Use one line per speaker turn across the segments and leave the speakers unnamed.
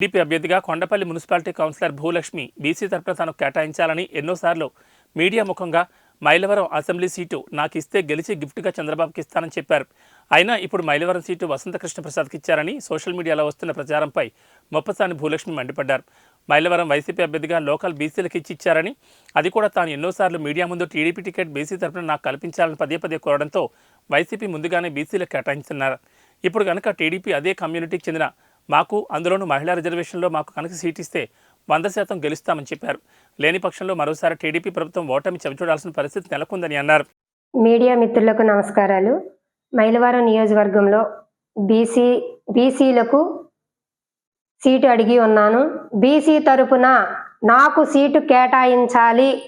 TDP అభ్యర్థిగా Kondapalli municipality councillor Bhulakshmi BC తరపున తాను కేటాయించాలని ఎన్నోసార్లు మీడియా ముఖంగా మైలవరం అసెంబ్లీ సీటు నాకు ఇస్తే గెలిచి గిఫ్ట్గా చంద్రబాబుకి ఇస్తానని చెప్పారు. అయినా ఇప్పుడు మైలవరం సీటు వసంతకృష్ణ ప్రసాద్కి ఇచ్చారని సోషల్ మీడియాలో వస్తున్న ప్రచారంపై మొప్పసాని భూలక్ష్మి మండిపడ్డారు. మైలవరం వైసీపీ అభ్యర్థిగా లోకల్ బీసీలకు ఇచ్చి ఇచ్చారని అది కూడా తాను ఎన్నోసార్లు మీడియా ముందు టీడీపీ టికెట్ బీసీ తరఫున నాకు కల్పించాలని పదే పదే కోరడంతో వైసీపీ ముందుగానే బీసీలకు కేటాయించున్నారు ఇప్పుడు కనుక టీడీపీ అదే కమ్యూనిటీకి చెందిన మాకు అందులోనూ మహిళా రిజర్వేషన్లో మాకు కనుక సీట్ ఇస్తే వంద శాతం గెలుస్తామని చెప్పారు. లేని పక్షంలో మరోసారి టీడీపీ ప్రభుత్వం ఓటమి చవిచూడాల్సిన పరిస్థితి నెలకొందని అన్నారు.
మీడియా మిత్రులకు నమస్కారాలు. మైలవరం నియోజకవర్గంలో బీసీ బీసీలకు సీటు అడిగి ఉన్నాను. బీసీ తరపున నాకు సీటు కేటాయించాలి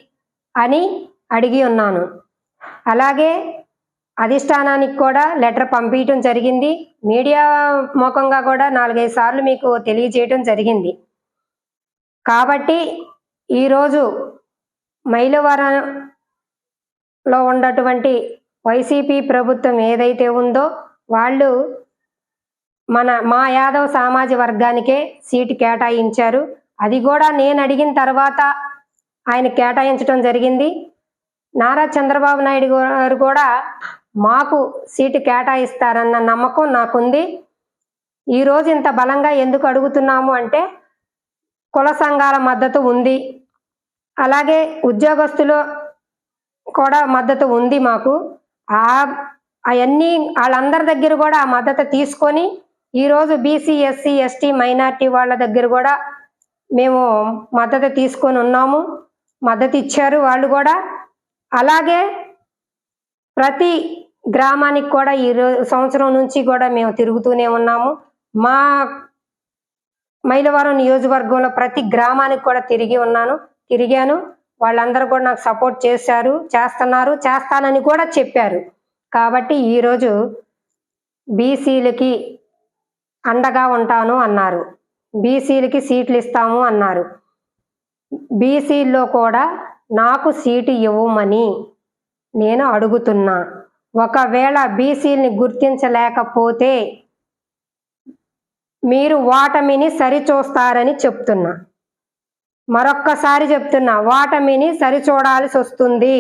అని అడిగి ఉన్నాను. అలాగే అధిష్టానానికి కూడా లెటర్ పంపించడం జరిగింది. మీడియా ముఖంగా కూడా నాలుగైదు సార్లు మీకు తెలియజేయటం జరిగింది. కాబట్టి ఈరోజు మైలవరంలో ఉన్నటువంటి వైసీపీ ప్రభుత్వం ఏదైతే ఉందో వాళ్ళు మన మా యాదవ్ సామాజిక వర్గానికే సీటు కేటాయించారు. అది కూడా నేను అడిగిన తర్వాత ఆయన కేటాయించడం జరిగింది. నారా చంద్రబాబు నాయుడు గారు కూడా మాకు సీటు కేటాయిస్తారన్న నమ్మకం నాకుంది. ఈరోజు ఇంత బలంగా ఎందుకు అడుగుతున్నాము అంటే కుల సంఘాల మద్దతు ఉంది. అలాగే ఉద్యోగస్తులు కూడా మద్దతు ఉంది మాకు. ఆ అవన్నీ వాళ్ళందరి దగ్గర కూడా ఆ మద్దతు తీసుకొని ఈరోజు బీసీ ఎస్సీ ఎస్టీ మైనార్టీ వాళ్ళ దగ్గర కూడా మేము మద్దతు తీసుకొని ఉన్నాము. మద్దతు ఇచ్చారు వాళ్ళు కూడా. అలాగే ప్రతి గ్రామానికి కూడా ఈ సంవత్సరం నుంచి కూడా మేము తిరుగుతూనే ఉన్నాము. మా మైలవరం నియోజకవర్గంలో ప్రతి గ్రామానికి కూడా తిరిగి ఉన్నాను తిరిగాను. వాళ్ళందరూ కూడా నాకు సపోర్ట్ చేశారు చేస్తున్నారు చేస్తానని కూడా చెప్పారు. కాబట్టి ఈరోజు బీసీలకి అండగా ఉంటాను అన్నారు. బీసీలకి సీట్లు ఇస్తాము అన్నారు. బీసీల్లో కూడా నాకు సీటు ఇవ్వమని నేను అడుగుతున్నా. ఒకవేళ బీసీని గుర్తించలేకపోతే మీరు ఓటమిని సరిచూస్తారని చెప్తున్నా. మరొక్కసారి చెప్తున్నా ఓటమిని సరిచూడాల్సి వస్తుంది